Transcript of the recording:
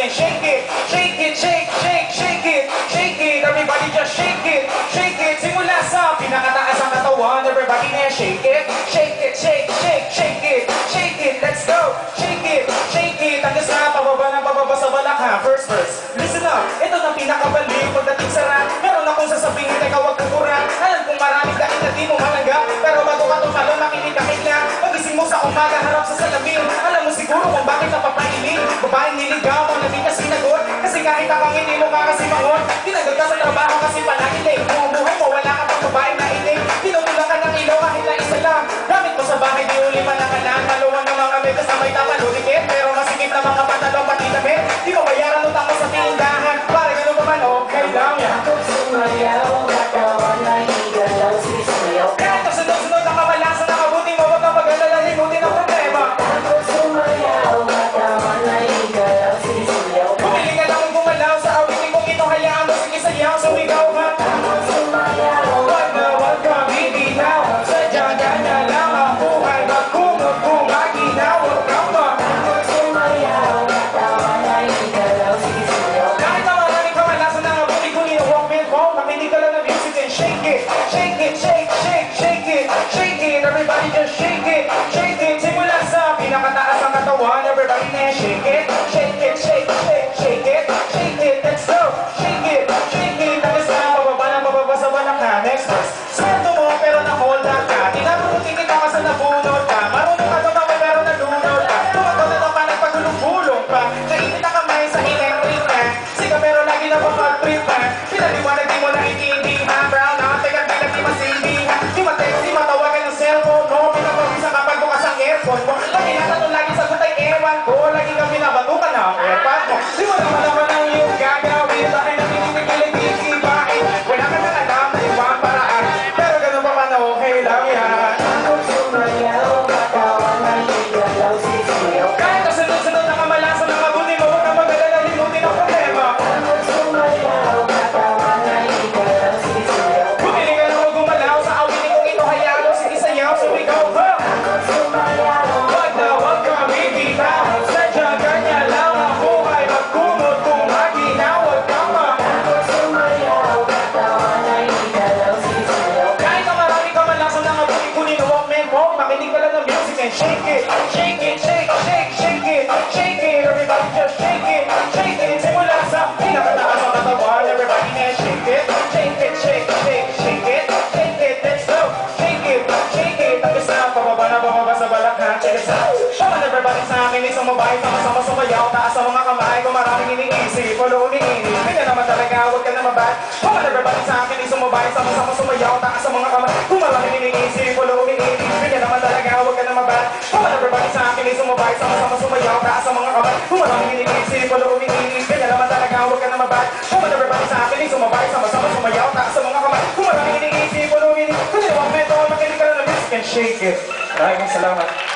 say shake it, shake it, shake, shake, shake it, shake it. Everybody just shake it, shake it. Simula sa pinakataas ang katawan, everybody na shake it, shake nakapatalo pati kami, di ko bayaran utang ko sa tinda. shake it, shake it. shake it, shake it, shake it, shake, shake, shake it, shake it. Everybody just shake it, shake it. Simula sa pinakataas ng katawan. Everybody na shake it, shake it, shake, shake, shake it, shake it. Let's go, shake it, shake it. Tapos na, pababa na, pababa sa balakhan. Check it out. Come on everybody sa akin, isang mabay. Sama-sama sa bayaw, taas ang mga kamay. Kung maraming iniisip, wala umiinip. Kaya naman talaga, huwag ka na mabay. Come on everybody sa akin, isang mabay. Sama-sama sa bayaw, taas ang mga kamay. Kung maraming iniisip, Sabay sa akin ay sumabay Sama-sama sumayaw Taas ang mga kamay. Kung walang binibisip Wala umiilig Kaya naman talaga Huwag ka na mabad Kung everybody sa akin ay sumabay Sama-sama sumayaw Taas ang mga kamay. Kung walang iniisip Wala umiilig Kung Makinig ka na ng music and shake it. Maraming salamat.